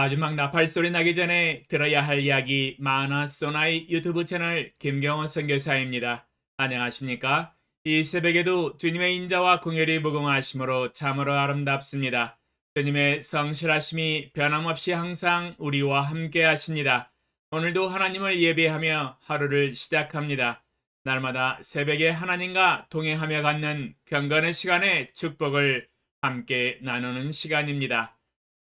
마지막 나팔 소리 나기 전에 들어야 할 이야기 마나 소나이 유튜브 채널 김경원 선교사입니다. 안녕하십니까? 이 새벽에도 주님의 인자와 궁혈이 무궁하심으로 참으로 아름답습니다. 주님의 성실하심이 변함없이 항상 우리와 함께 하십니다. 오늘도 하나님을 예배하며 하루를 시작합니다. 날마다 새벽에 하나님과 동행하며 갖는 경건의 시간의 축복을 함께 나누는 시간입니다.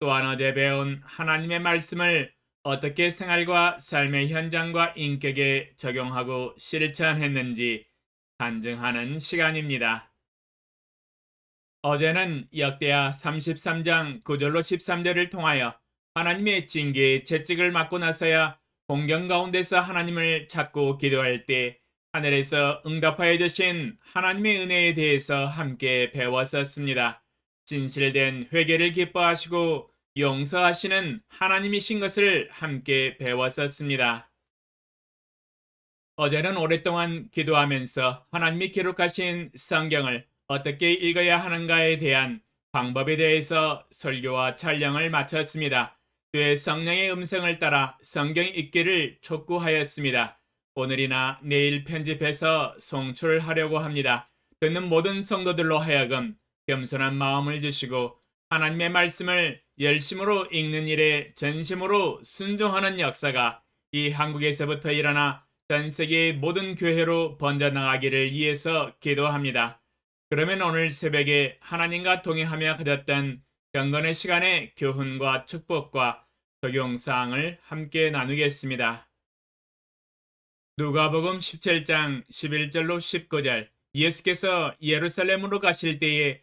또한 어제 배운 하나님의 말씀을 어떻게 생활과 삶의 현장과 인격에 적용하고 실천했는지 간증하는 시간입니다. 어제는 역대하 33장 9절로 13절을 통하여 하나님의 징계의 채찍을 맞고 나서야 공경 가운데서 하나님을 찾고 기도할 때 하늘에서 응답하여 주신 하나님의 은혜에 대해서 함께 배웠었습니다. 진실된 회개를 기뻐하시고 용서하시는 하나님이신 것을 함께 배웠었습니다. 어제는 오랫동안 기도하면서 하나님이 기록하신 성경을 어떻게 읽어야 하는가에 대한 방법에 대해서 설교와 촬영을 마쳤습니다. 그의 성령의 음성을 따라 성경 읽기를 촉구하였습니다. 오늘이나 내일 편집해서 송출하려고 합니다. 듣는 모든 성도들로 하여금 겸손한 마음을 주시고 하나님의 말씀을 열심으로 읽는 일에 전심으로 순종하는 역사가 이 한국에서부터 일어나 전 세계의 모든 교회로 번져나가기를 위해서 기도합니다. 그러면 오늘 새벽에 하나님과 동행하며 가졌던 경건의 시간의 교훈과 축복과 적용사항을 함께 나누겠습니다. 누가복음 17장 11절로 19절 예수께서 예루살렘으로 가실 때에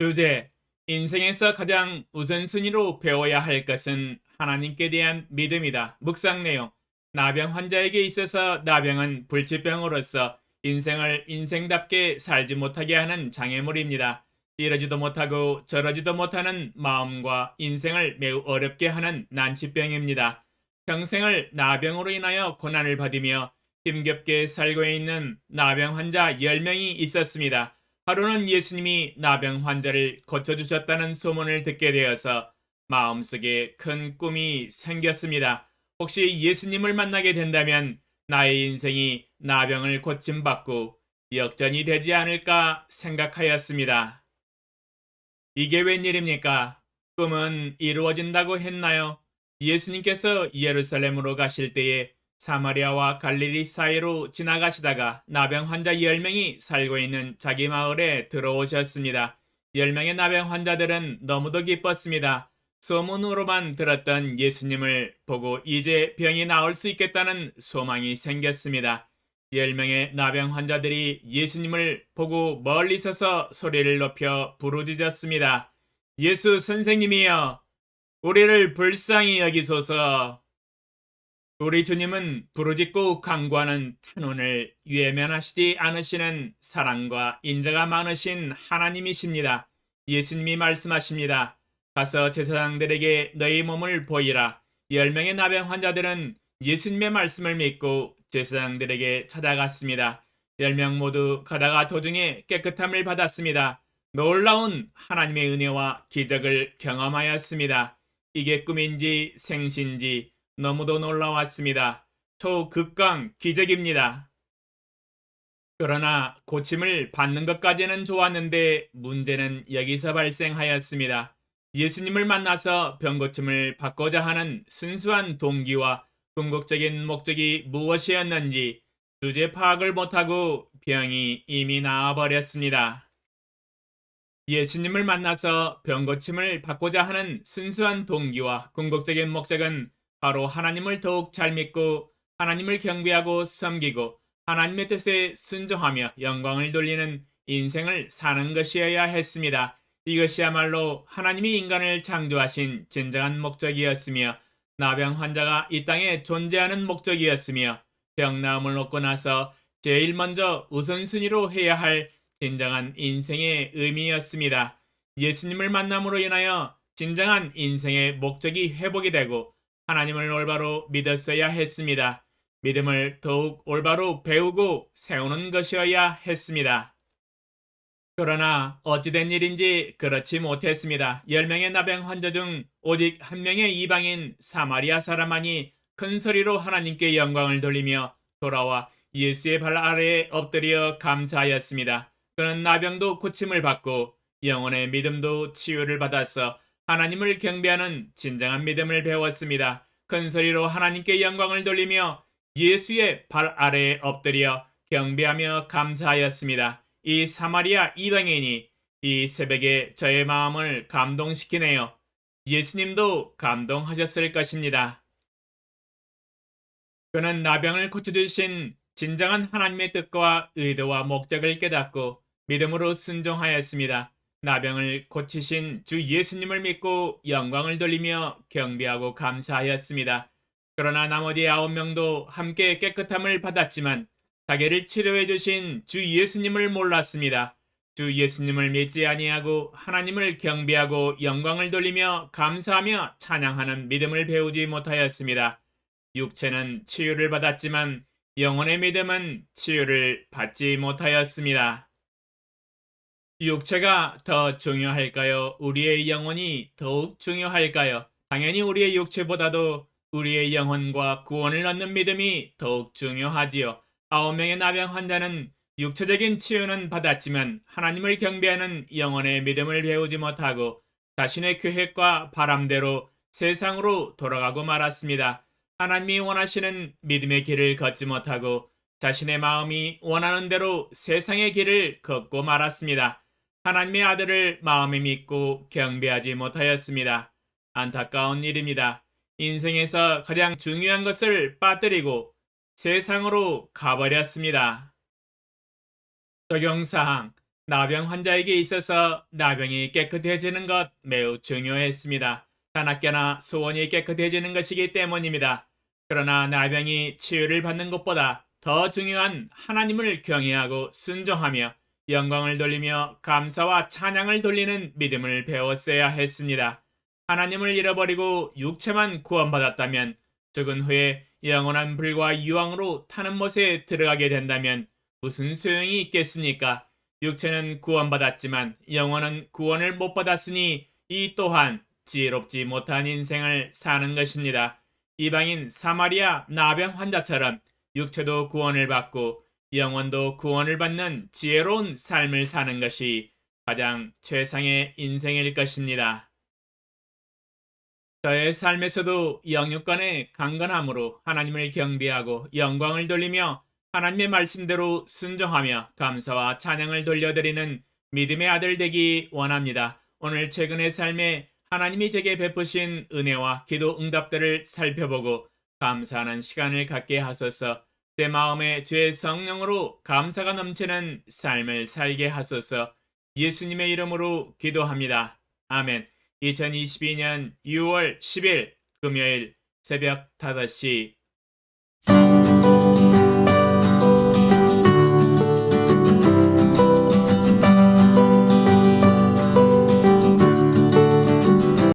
주제 인생에서 가장 우선순위로 배워야 할 것은 하나님께 대한 믿음이다. 묵상 내용 나병 환자에게 있어서 나병은 불치병으로서 인생을 인생답게 살지 못하게 하는 장애물입니다. 이러지도 못하고 저러지도 못하는 마음과 인생을 매우 어렵게 하는 난치병입니다. 평생을 나병으로 인하여 고난을 받으며 힘겹게 살고 있는 나병 환자 10명이 있었습니다. 하루는 예수님이 나병 환자를 고쳐주셨다는 소문을 듣게 되어서 마음속에 큰 꿈이 생겼습니다. 혹시 예수님을 만나게 된다면 나의 인생이 나병을 고침받고 역전이 되지 않을까 생각하였습니다. 이게 웬일입니까? 꿈은 이루어진다고 했나요? 예수님께서 예루살렘으로 가실 때에 사마리아와 갈릴리 사이로 지나가시다가 나병 환자 10명이 살고 있는 자기 마을에 들어오셨습니다. 10명의 나병 환자들은 너무도 기뻤습니다. 소문으로만 들었던 예수님을 보고 이제 병이 나을 수 있겠다는 소망이 생겼습니다. 10명의 나병 환자들이 예수님을 보고 멀리 서서 소리를 높여 부르짖었습니다. 예수 선생님이여, 우리를 불쌍히 여기소서. 우리 주님은 부르짖고 강구하는 탄원을 외면하시지 않으시는 사랑과 인자가 많으신 하나님이십니다. 예수님이 말씀하십니다. 가서 제사장들에게 너희 몸을 보이라. 열 명의 나병 환자들은 예수님의 말씀을 믿고 제사장들에게 찾아갔습니다. 열 명 모두 가다가 도중에 깨끗함을 받았습니다. 놀라운 하나님의 은혜와 기적을 경험하였습니다. 이게 꿈인지 생신지 너무도 놀라웠습니다. 초극강 기적입니다. 그러나 고침을 받는 것까지는 좋았는데 문제는 여기서 발생하였습니다. 예수님을 만나서 병고침을 받고자 하는 순수한 동기와 궁극적인 목적이 무엇이었는지 주제 파악을 못하고 병이 이미 나아버렸습니다. 예수님을 만나서 병고침을 받고자 하는 순수한 동기와 궁극적인 목적은 바로 하나님을 더욱 잘 믿고 하나님을 경배하고 섬기고 하나님의 뜻에 순종하며 영광을 돌리는 인생을 사는 것이어야 했습니다. 이것이야말로 하나님이 인간을 창조하신 진정한 목적이었으며 나병 환자가 이 땅에 존재하는 목적이었으며 병나음을 얻고 나서 제일 먼저 우선순위로 해야 할 진정한 인생의 의미였습니다. 예수님을 만남으로 인하여 진정한 인생의 목적이 회복이 되고 하나님을 올바로 믿었어야 했습니다. 믿음을 더욱 올바로 배우고 세우는 것이어야 했습니다. 그러나 어찌된 일인지 그렇지 못했습니다. 10명의 나병 환자 중 오직 한 명의 이방인 사마리아 사람만이 큰 소리로 하나님께 영광을 돌리며 돌아와 예수의 발 아래에 엎드려 감사하였습니다. 그는 나병도 고침을 받고 영혼의 믿음도 치유를 받아서 하나님을 경배하는 진정한 믿음을 배웠습니다. 큰 소리로 하나님께 영광을 돌리며 예수의 발 아래에 엎드려 경배하며 감사하였습니다. 이 사마리아 이방인이 이 새벽에 저의 마음을 감동시키네요. 예수님도 감동하셨을 것입니다. 그는 나병을 고쳐주신 진정한 하나님의 뜻과 의도와 목적을 깨닫고 믿음으로 순종하였습니다. 나병을 고치신 주 예수님을 믿고 영광을 돌리며 경배하고 감사하였습니다. 그러나 나머지 아홉 명도 함께 깨끗함을 받았지만 자기를 치료해 주신 주 예수님을 몰랐습니다. 주 예수님을 믿지 아니하고 하나님을 경배하고 영광을 돌리며 감사하며 찬양하는 믿음을 배우지 못하였습니다. 육체는 치유를 받았지만 영혼의 믿음은 치유를 받지 못하였습니다. 육체가 더 중요할까요? 우리의 영혼이 더욱 중요할까요? 당연히 우리의 육체보다도 우리의 영혼과 구원을 얻는 믿음이 더욱 중요하지요. 아홉 명의 나병 환자는 육체적인 치유는 받았지만 하나님을 경배하는 영혼의 믿음을 배우지 못하고 자신의 계획과 바람대로 세상으로 돌아가고 말았습니다. 하나님이 원하시는 믿음의 길을 걷지 못하고 자신의 마음이 원하는 대로 세상의 길을 걷고 말았습니다. 하나님의 아들을 마음에 믿고 경배하지 못하였습니다. 안타까운 일입니다. 인생에서 가장 중요한 것을 빠뜨리고 세상으로 가버렸습니다. 적용사항 나병 환자에게 있어서 나병이 깨끗해지는 것 매우 중요했습니다. 단학교나 소원이 깨끗해지는 것이기 때문입니다. 그러나 나병이 치유를 받는 것보다 더 중요한 하나님을 경외하고 순종하며 영광을 돌리며 감사와 찬양을 돌리는 믿음을 배웠어야 했습니다. 하나님을 잃어버리고 육체만 구원받았다면 죽은 후에 영원한 불과 유황으로 타는 못에 들어가게 된다면 무슨 소용이 있겠습니까? 육체는 구원받았지만 영혼은 구원을 못 받았으니 이 또한 지혜롭지 못한 인생을 사는 것입니다. 이방인 사마리아 나병 환자처럼 육체도 구원을 받고 영혼도 구원을 받는 지혜로운 삶을 사는 것이 가장 최상의 인생일 것입니다. 저의 삶에서도 영육간의 강건함으로 하나님을 경배하고 영광을 돌리며 하나님의 말씀대로 순종하며 감사와 찬양을 돌려드리는 믿음의 아들 되기 원합니다. 오늘 최근의 삶에 하나님이 제게 베푸신 은혜와 기도 응답들을 살펴보고 감사하는 시간을 갖게 하소서. 내 마음에 죄 성령으로 감사가 넘치는 삶을 살게 하소서. 예수님의 이름으로 기도합니다. 아멘. 2022년 6월 10일 금요일 새벽 5시